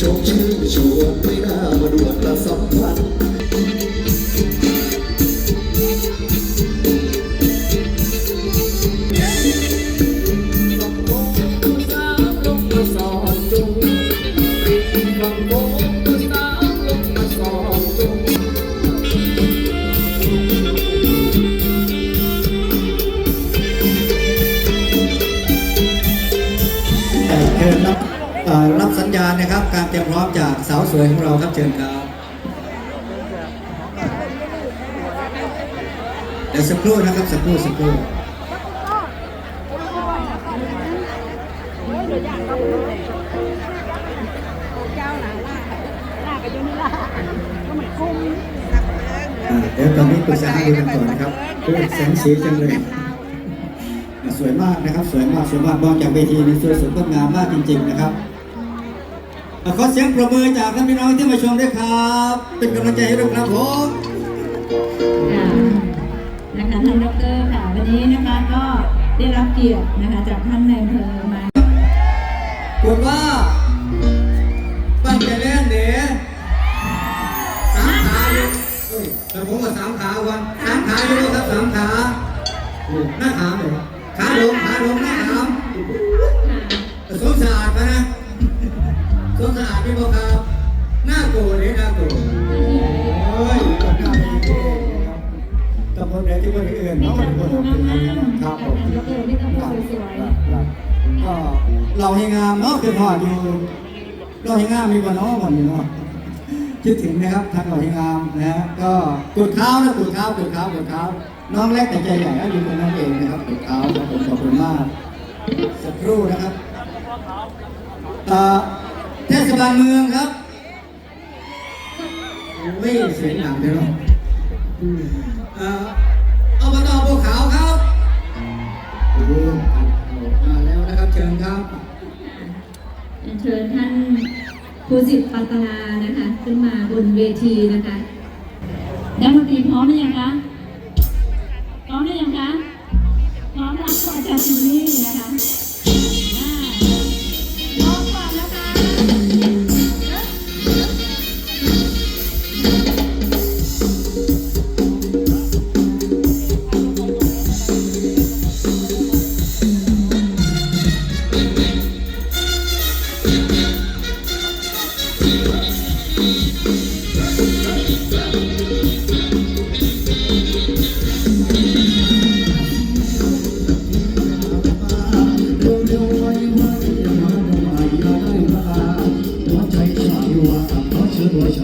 ชมชื่อชวนไม่น่ามาดวลประสัมพันธ์เเตรียมพร้อมจากสาวสวยของเราครับเชิญครับเดี๋ยวสักครู่นะครับสักครู่สักครู่เดี๋ยวตอนนี้ปรึกษาหารือกันก่อนนะครับเพื่อแสงสีจังเลยสวยมากนะครับ สวยมากสวยมากมองจากเวทีนี่สวยสดงดงามมากจริง ๆ นะครับ ขอเสียงปรบมือจากท่านพี่น้องที่มาชมด้วยครับ เป็นกำลังใจให้ด้วยครับผมค่ะนะคะท่านดรค่ะวันนี้นะคะก็ได้รับเกียรตินะคะจากท่านนายอำเภอมากดว่าตั้งใจเล่นเด๋สามขาอยู่เอ้ยแต่ผมว่าสามขาวันสามขาอยู่ครับสามขาโอ้หน้าขามเหรอขาลงขาลงหน้าขามแต่สมสะอาดปะนะ สมสาดพี่บอกครับ หน้าโกรธเลยหน้าโกรธโอ้ยตบหน้าโกรธตบคนเดียที่คนอื่นเนาะการคนงามครับผมๆแล้วก็นี่ก็พูดสวยก็เราให้งามเนาะคือพอดอยู่เราให้งามมีกว่าน้องหมดอยู่เนาะคิดถึงนะครับทางเราให้งามนะฮะก็กดเท้านะกดเท้ากดเท้ากดเท้าน้องเล็กแต่ใจใหญ่ก็อยู่ตรงนั้นเองนะครับกดเท้าครับผมขอบคุณมากสักครู่นะครับ เอ่อเทศบาลเมืองครับโอ้ยเสียงดังเลยเนาะเอ่ออบตบัวขาวครับโอ้โหมาแล้วนะครับเชิญครับๆเชิญท่านครูสิทธิ์ปัตนานะคะ ขึ้นมาบนเวทีนะคะนักดนตรีพร้อมหรือยังคะพร้อมหรือยังคะพร้อมรับอาจารย์ซีนี่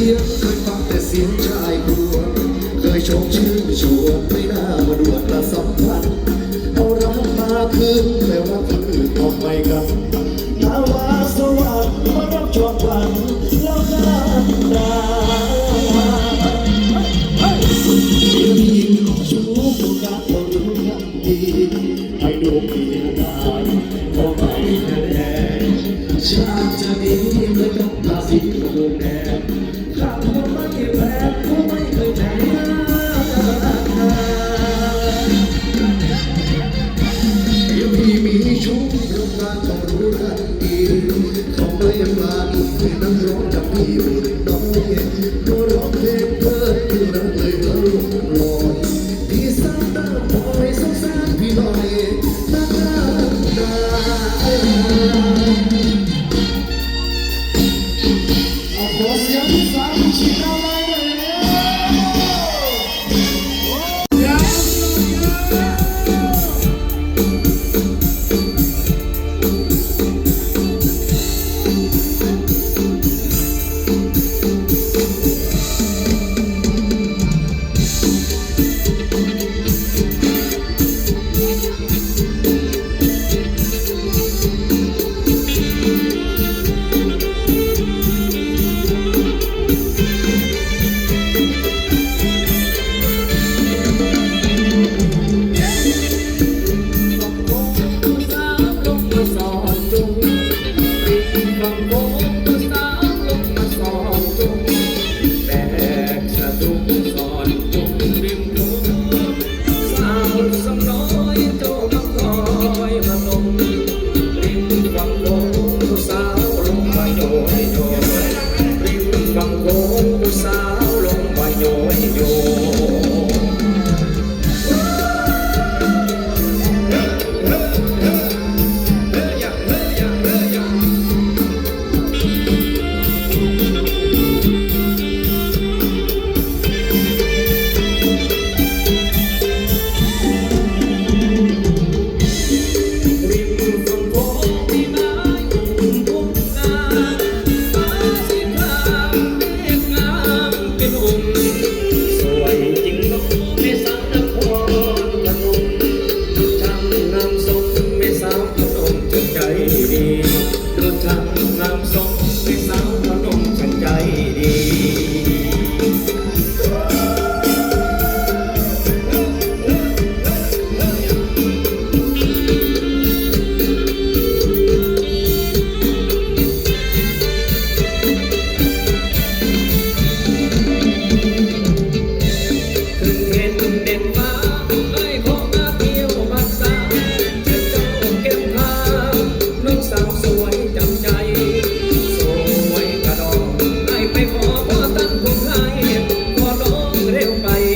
เรียนเคียงเคยฟังแต่เสียงชายครวเคยชมชื่อชวนไม่น่ามาดวลละสัมพันธ์เอารักมาคืนแต่ว่าคนอื่นออกไปกันนาวาสวัสดิ์มารับจอบวัน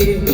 ร็